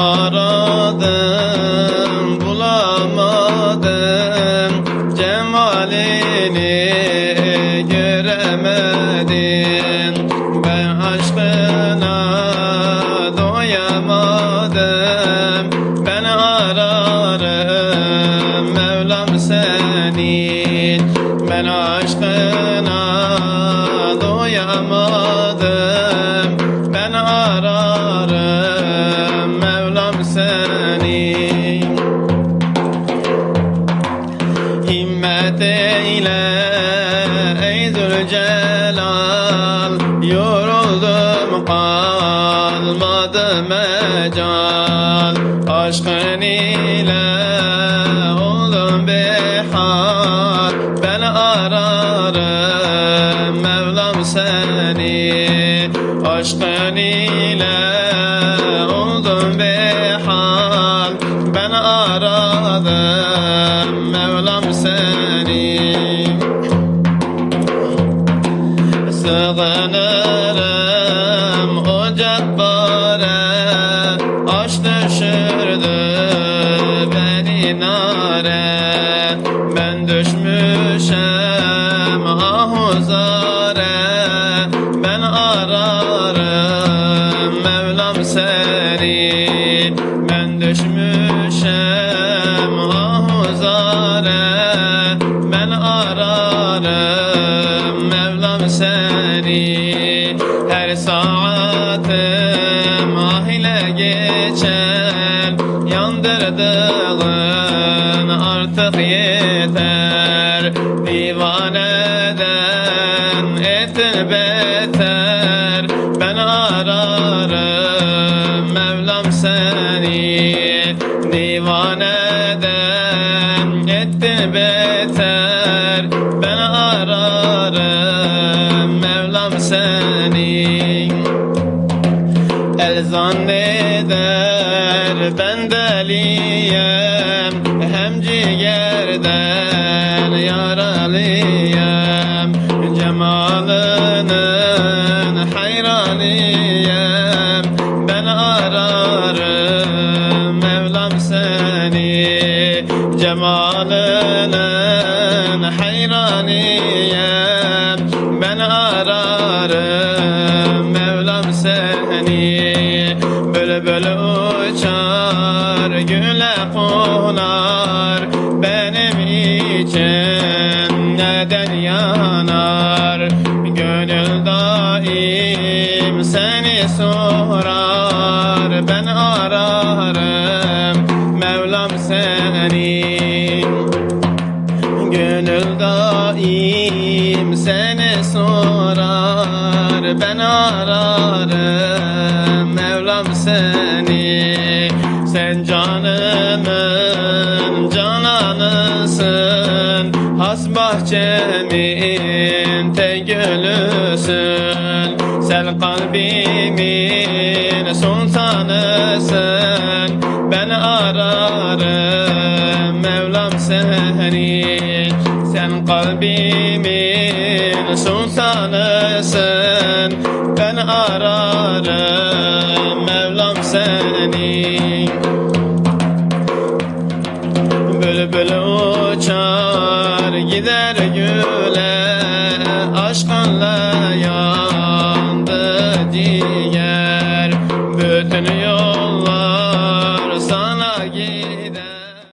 aradım bulamadım. Cemalini göremedim. Ben aşkına doyamadım. Ben ararım Mevlam seni ben aşkına eyle ey Zülcelal. Yoruldum kalmadı mecal. Aşkın ile oldum behar Ben ararım Mevlam seni. Aşkın ile Sığınırım o cebbare Aş düşürdü beni nare. Ben düşmüşem ahuzare Ben ararım Mevlam seni. Ben düşmüşem ahuzare Ben ararım Mevlam seni Her saatim ah ile geçer Yandırdığın artık yeter. Divaneden etin beter Ben ararım Mevlam seni. Divaneden etti beter Mevlam seni. El zanneder ben deliyem Hem ciğerden yaralıyem Cemalının hayranıyem Ben ararım Mevlam seni. Cemalının hayranıyem Ben ararım güle konar Benim için neden yanar? Gönül daim seni sorar Ben ararım Mevlam seni Gönül daim seni sorar Ben ararım Mevlam seni. Sen canımın bahçemin tek gülüsün. Sen kalbimin sultanısın Ben ararım Mevlam seni. Sen kalbimin sultanısın Ben ararım Mevlam seni. Bülbül gider güle Aşkınla yandı diğer